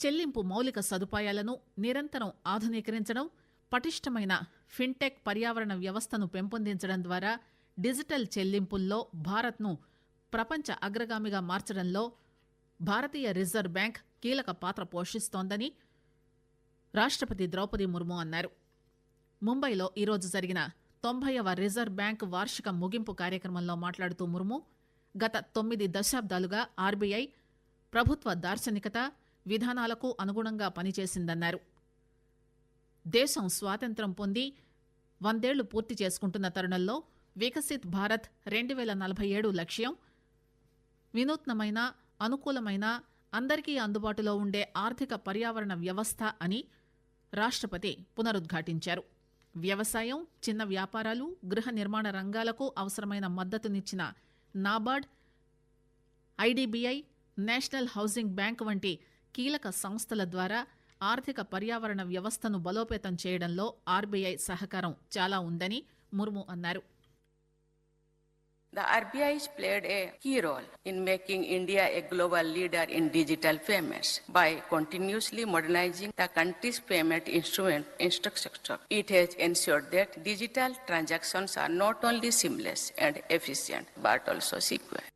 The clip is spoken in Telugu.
చెల్లింపు మౌలిక సదుపాయాలను నిరంతరం ఆధునీకరించడం పటిష్టమైన ఫిన్టెక్ పర్యావరణ వ్యవస్థను పెంపొందించడం ద్వారా డిజిటల్ చెల్లింపుల్లో భారత్ను ప్రపంచ అగ్రగామిగా మార్చడంలో భారతీయ రిజర్వ్ బ్యాంక్ కీలక పాత్ర పోషిస్తోందని రాష్టపతి ద్రౌపది ముర్ము అన్నారు. ముంబైలో ఈరోజు జరిగిన తొంభైవ రిజర్వ్ బ్యాంక్ వార్షిక ముగింపు కార్యక్రమంలో మాట్లాడుతూ ముర్ము గత తొమ్మిది దశాబ్దాలుగా ఆర్బీఐ ప్రభుత్వ దార్శనికత విధానాలకు అనుగుణంగా పనిచేసిందన్నారు. దేశం స్వాతంత్ర్యం పొంది వందేళ్ళు పూర్తి చేసుకుంటున్న తరుణంలో వికసిత్ భారత్ రెండు వేల నలభై ఏడు లక్ష్యం వినూత్నమైన అనుకూలమైన అందరికీ అందుబాటులో ఉండే ఆర్థిక పర్యావరణ వ్యవస్థ అని రాష్టపతి పునరుద్ఘాటించారు. వ్యవసాయం చిన్న వ్యాపారాలు గృహ నిర్మాణ రంగాలకు అవసరమైన మద్దతునిచ్చిన NABARD IDBI national housing bank వంటి కీలక సంస్థల ద్వారా ఆర్థిక పర్యావరణ వ్యవస్థను బలోపేతం చేయడంలో ఆర్బీఐ సహకారం చాలా ఉందని ముర్ము అన్నారు The RBI has played a key role in making India a global leader in digital payments by continuously modernizing the country's payment instrument infrastructure. It has ensured that digital transactions are not only seamless and efficient but also secure.